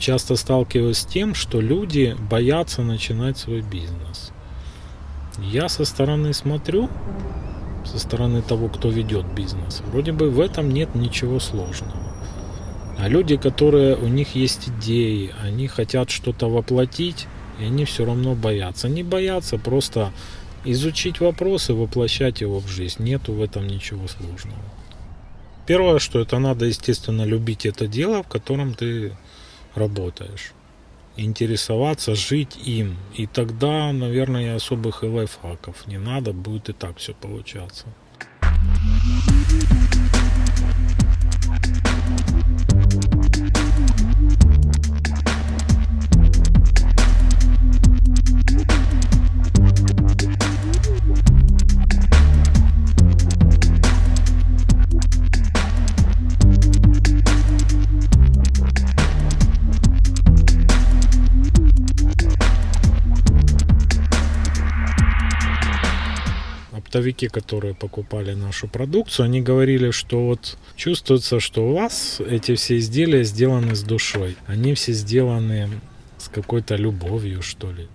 часто сталкиваюсь с тем, что люди боятся начинать свой бизнес. Я со стороны смотрю, со стороны того, кто ведет бизнес, вроде бы в этом нет ничего сложного. А люди, которые у них есть идеи, они хотят что-то воплотить, и они все равно боятся. Не боятся, просто изучить вопрос и воплощать его в жизнь. Нету в этом ничего сложного. Первое, что это надо, естественно, любить это дело, в котором ты работаешь. Интересоваться, жить им. И тогда, наверное, особых и лайфхаков не надо, будет и так все получаться. Оптовики, которые покупали нашу продукцию, они говорили, что вот чувствуется, что у вас эти все изделия сделаны с душой. Они все сделаны с какой-то любовью, что ли.